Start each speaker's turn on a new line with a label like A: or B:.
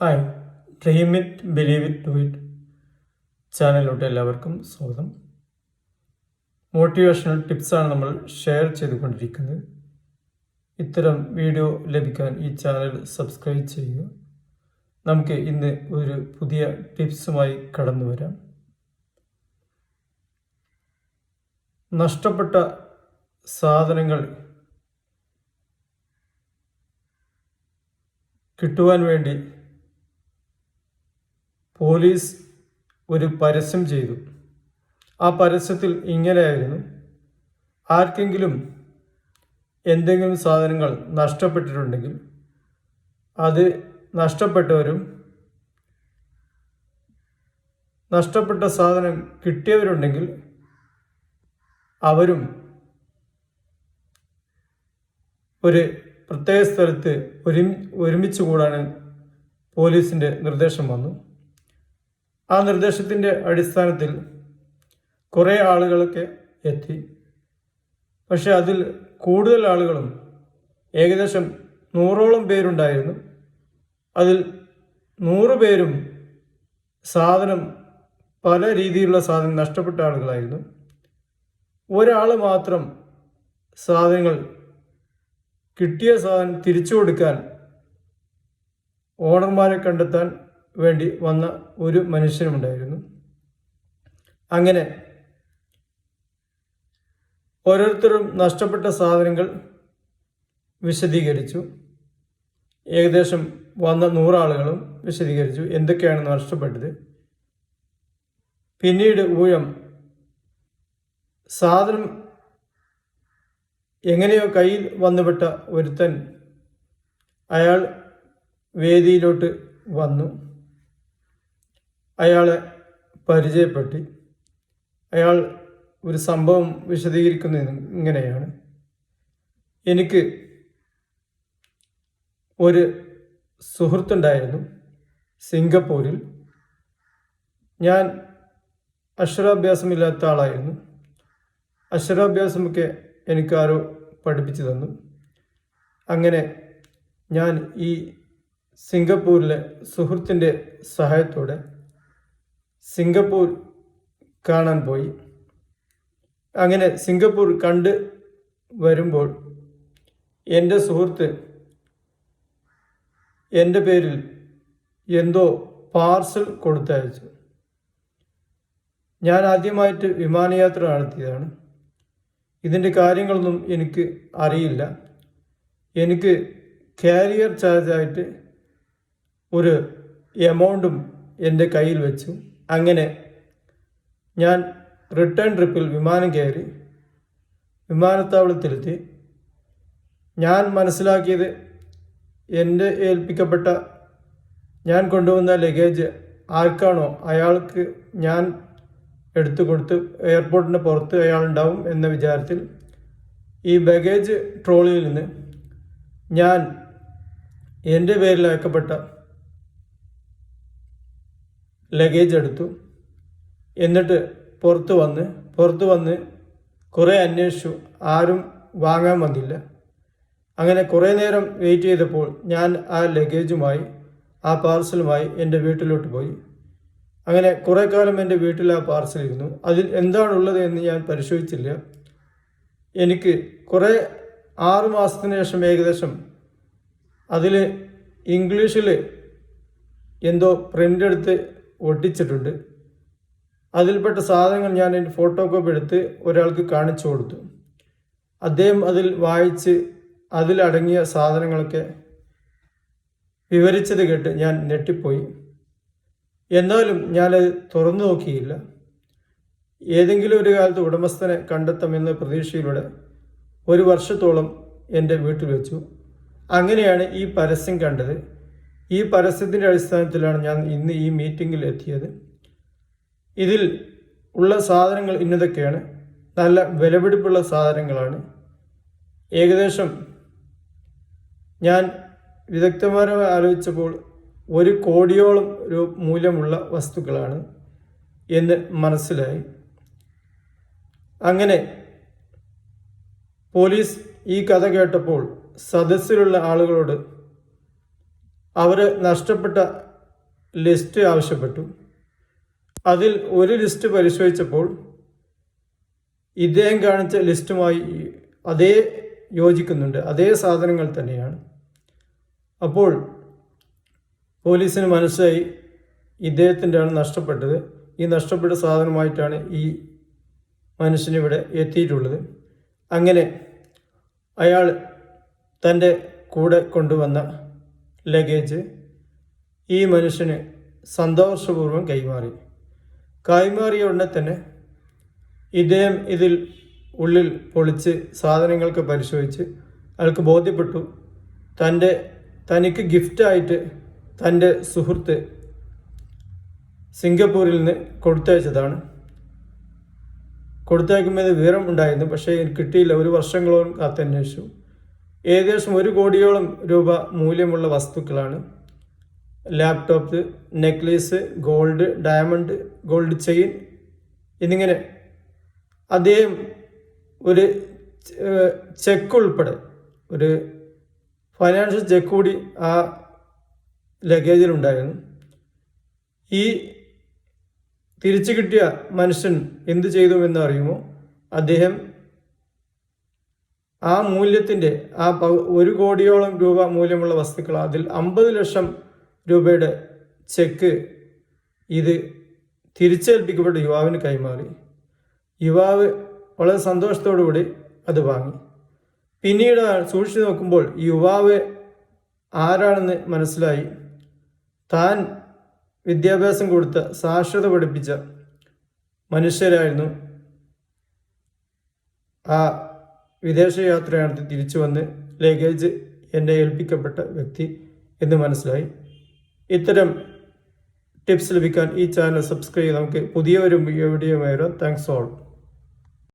A: Hi. Dream it believe it do it ചാനലിലോട്ട് എല്ലാവർക്കും സ്വാഗതം. Motivational ടിപ്സാണ് നമ്മൾ ഷെയർ ചെയ്തുകൊണ്ടിരിക്കുന്നത്. ഇത്തരം വീഡിയോ ലഭിക്കാൻ ഈ ചാനൽ സബ്സ്ക്രൈബ് ചെയ്യുക. നമുക്ക് ഇന്ന് ഒരു പുതിയ ടിപ്സുമായി കടന്നു വരാം. നഷ്ടപ്പെട്ട സാധനങ്ങൾ കിട്ടുവാൻ വേണ്ടി പോലീസ് ഒരു പരസ്യം ചെയ്തു. ആ പരസ്യത്തിൽ ഇങ്ങനെയായിരുന്നു. ആർക്കെങ്കിലും എന്തെങ്കിലും സാധനങ്ങൾ നഷ്ടപ്പെട്ടിട്ടുണ്ടെങ്കിൽ അത് നഷ്ടപ്പെട്ടവരും നഷ്ടപ്പെട്ട സാധനം കിട്ടിയവരുണ്ടെങ്കിൽ അവരും ഒരു പ്രത്യേക സ്ഥലത്ത് ഒരുമി ഒരുമിച്ച് കൂടാൻ പോലീസിന്റെ നിർദ്ദേശം വന്നു. ആ നിർദ്ദേശത്തിന്റെ അടിസ്ഥാനത്തിൽ കുറേ ആളുകളൊക്കെ എത്തി. പക്ഷെ അതിൽ കൂടുതൽ ആളുകളും ഏകദേശം നൂറോളം പേരുണ്ടായിരുന്നു. അതിൽ നൂറ് പേരും സാധനം പല രീതിയിലുള്ള സാധനം നഷ്ടപ്പെട്ട ആളുകളായിരുന്നു. ഒരാൾ മാത്രം സാധനങ്ങൾ കിട്ടിയ സാധനം തിരിച്ചു കൊടുക്കാൻ ഓണർമാരെ കണ്ടെത്താൻ വേണ്ടി വന്ന ഒരു മനുഷ്യനുമുണ്ടായിരുന്നു അങ്ങനെ ഓരോരുത്തരും നഷ്ടപ്പെട്ട സാധനങ്ങൾ വിശദീകരിച്ചു. ഏകദേശം വന്ന നൂറാളുകളും വിശദീകരിച്ചു എന്തൊക്കെയാണ് നഷ്ടപ്പെട്ടത്. പിന്നീട് ഊഴം. സാധനം എങ്ങനെയോ കയ്യിൽ വന്നുപെട്ട ഒരുത്തൻ അയാൾ വേദിയിലോട്ട് വന്നു. അയാളെ പരിചയപ്പെട്ട്. അയാൾ ഒരു സംഭവം വിശദീകരിക്കുന്നത് ഇങ്ങനെയാണ്. എനിക്ക് ഒരു സുഹൃത്തുണ്ടായിരുന്നു സിംഗപ്പൂരിൽ. ഞാൻ അക്ഷരാഭ്യാസമില്ലാത്ത ആളായിരുന്നു. അക്ഷരാഭ്യാസമൊക്കെ എനിക്കാരോ പഠിപ്പിച്ചു തന്നു. അങ്ങനെ ഞാൻ ഈ സിംഗപ്പൂരിലെ സുഹൃത്തിന്റെ സഹായത്തോടെ സിംഗപ്പൂർ കാണാൻ പോയി. അങ്ങനെ സിംഗപ്പൂർ കണ്ട് വരുമ്പോൾ എന്റെ സുഹൃത്ത് എന്റെ പേരിൽ എന്തോ പാർസൽ കൊടുത്തയച്ചു. ഞാൻ ആദ്യമായിട്ട് വിമാനയാത്ര നടത്തിയതാണ്. ഇതിന്റെ കാര്യങ്ങളൊന്നും എനിക്ക് അറിയില്ല. എനിക്ക് കാരിയർ ചാർജായിട്ട് ഒരു എമൗണ്ടും എന്റെ കയ്യിൽ വെച്ചു. അങ്ങനെ ഞാൻ റിട്ടേൺ ട്രിപ്പിൽ വിമാനം കയറി വിമാനത്താവളത്തിലെത്തി. ഞാൻ മനസ്സിലാക്കിയത് എന്റെ ഏൽപ്പിക്കപ്പെട്ട ഞാൻ കൊണ്ടുവന്ന ലഗേജ് ആർക്കാണോ അയാൾക്ക് ഞാൻ എടുത്തു കൊടുത്ത് എയർപോർട്ടിന്റെ പുറത്ത് അയാളുണ്ടാവും എന്ന വിചാരത്തിൽ ഈ ബാഗേജ് ട്രോളിയിൽ നിന്ന് ഞാൻ എന്റെ പേരിൽ അയക്കപ്പെട്ട ലഗേജ് എടുത്തു. എന്നിട്ട് പുറത്ത് വന്ന് പുറത്ത് വന്ന് കുറേ അന്വേഷിച്ചു. ആരും വാങ്ങാൻ വന്നില്ല. അങ്ങനെ കുറേ നേരം വെയിറ്റ് ചെയ്തപ്പോൾ ഞാൻ ആ ലഗേജുമായി ആ പാർസലുമായി എന്റെ വീട്ടിലോട്ട് പോയി. അങ്ങനെ കുറേ കാലം എന്റെ വീട്ടിൽ ആ പാർസൽ ഇരുന്നു. അതിൽ എന്താണുള്ളത് എന്ന് ഞാൻ പരിശോധിച്ചില്ല. എനിക്ക് കുറേ ആറ് മാസത്തിന് ശേഷം ഏകദേശം അതിൽ ഇംഗ്ലീഷിൽ എന്തോ പ്രിന്റ് എടുത്ത് ഒട്ടിച്ചിട്ടുണ്ട്. അതിൽപ്പെട്ട സാധനങ്ങൾ ഞാൻ എന്റെ ഫോട്ടോ കോപ്പി എടുത്ത് ഒരാൾക്ക് കാണിച്ചു കൊടുത്തു. അദ്ദേഹം അതിൽ വായിച്ച് അതിലടങ്ങിയ സാധനങ്ങളൊക്കെ വിവരിച്ചത് കേട്ട് ഞാൻ ഞെട്ടിപ്പോയി. എന്നാലും ഞാനത് തുറന്നു നോക്കിയില്ല. ഏതെങ്കിലും ഒരു കാലത്ത് ഉടമസ്ഥനെ കണ്ടെത്തുമെന്ന പ്രതീക്ഷയിലൂടെ ഒരു വർഷത്തോളം എന്റെ വീട്ടിൽ വെച്ചു. അങ്ങനെയാണ് ഈ പരസ്യം കണ്ടത്. ഈ പരസ്യത്തിന്റെ അടിസ്ഥാനത്തിലാണ് ഞാൻ ഇന്ന് ഈ മീറ്റിങ്ങിൽ എത്തിയത്. ഇതിൽ ഉള്ള സാധനങ്ങൾ ഇന്നതൊക്കെയാണ്. നല്ല വിലപിടിപ്പുള്ള സാധനങ്ങളാണ്. ഏകദേശം ഞാൻ വിദഗ്ധപരമായി ആലോചിച്ചപ്പോൾ ഒരു കോടിയോളം മൂല്യമുള്ള വസ്തുക്കളാണ് എന്ന് മനസ്സിലായി. അങ്ങനെ പോലീസ് ഈ കഥ കേട്ടപ്പോൾ സദസ്സിലുള്ള ആളുകളോട് അവർ നഷ്ടപ്പെട്ട ലിസ്റ്റ് ആവശ്യപ്പെട്ടു. അതിൽ ഒരു ലിസ്റ്റ് പരിശോധിച്ചപ്പോൾ ഇദ്ദേഹം കാണിച്ച ലിസ്റ്റുമായി അതേ യോജിക്കുന്നുണ്ട് അതേ സാധനങ്ങൾ തന്നെയാണ്. അപ്പോൾ പോലീസിന് മനസ്സിലായി ഇദ്ദേഹത്തിന്റെ ആണ് നഷ്ടപ്പെട്ടത്. ഈ നഷ്ടപ്പെട്ട സാധനമായിട്ടാണ് ഈ മനുഷ്യനിവിടെ എത്തിയിട്ടുള്ളത്. അങ്ങനെ അയാൾ തന്റെ കൂടെ കൊണ്ടുവന്ന ലഗേജ് ഈ മനുഷ്യന് സന്തോഷപൂർവം കൈമാറി. കൈമാറിയ ഉടനെ തന്നെ ഇദ്ദേഹം ഇതിൽ ഉള്ളിൽ പൊളിച്ച് സാധനങ്ങൾക്ക് പരിശോധിച്ച് അയാൾക്ക് ബോധ്യപ്പെട്ടു. തന്റെ തനിക്ക് ഗിഫ്റ്റായിട്ട് തന്റെ സുഹൃത്ത് സിംഗപ്പൂരിൽ നിന്ന് കൊടുത്തയച്ചതാണ്. കൊടുത്തയക്കുമ്പോൾ വിവരം ഉണ്ടായിരുന്നു. പക്ഷേ കിട്ടിയില്ല. ഒരു വർഷങ്ങളോളം കാത്തന്വേഷിച്ചു ഏകദേശം ഒരു കോടിയോളം രൂപ മൂല്യമുള്ള വസ്തുക്കളാണ്. Laptop necklace gold diamond gold chain എന്നിങ്ങനെ അദ്ദേഹം ഒരു ചെക്ക് ഉൾപ്പെടെ ഒരു ഫൈനാൻഷ്യൽ ചെക്ക് കൂടി ആ ലഗേജിലുണ്ടായിരുന്നു ഈ തിരിച്ചു കിട്ടിയ മനുഷ്യൻ എന്ത് ചെയ്തു എന്ന് അറിയുമോ? അദ്ദേഹം ആ മൂല്യത്തിന്റെ ആ ഒരു കോടിയോളം രൂപ മൂല്യമുള്ള വസ്തുക്കൾ അതിൽ അമ്പത് ലക്ഷം രൂപയുടെ ചെക്ക് ഇത് തിരിച്ചേൽപ്പിക്കപ്പെട്ട യുവാവിന് കൈമാറി. യുവാവ് വളരെ സന്തോഷത്തോടുകൂടി അത് വാങ്ങി. പിന്നീട് സൂക്ഷിച്ചു നോക്കുമ്പോൾ യുവാവ് ആരാണെന്ന് മനസ്സിലായി. താൻ വിദ്യാഭ്യാസം കൊടുത്ത സാക്ഷരത പഠിപ്പിച്ച മനുഷ്യരായിരുന്നു ആ വിദേശയാത്ര നടത്തി തിരിച്ചു വന്ന് ലഗേജ് എന്നെ ഏൽപ്പിക്കപ്പെട്ട വ്യക്തി എന്ന് മനസ്സിലായി. ഇത്തരം ടിപ്സ് ലഭിക്കാൻ ഈ ചാനൽ സബ്സ്ക്രൈബ് ചെയ്ത് നമുക്ക് പുതിയ ഒരു വീഡിയോ വരാം. Thanks all.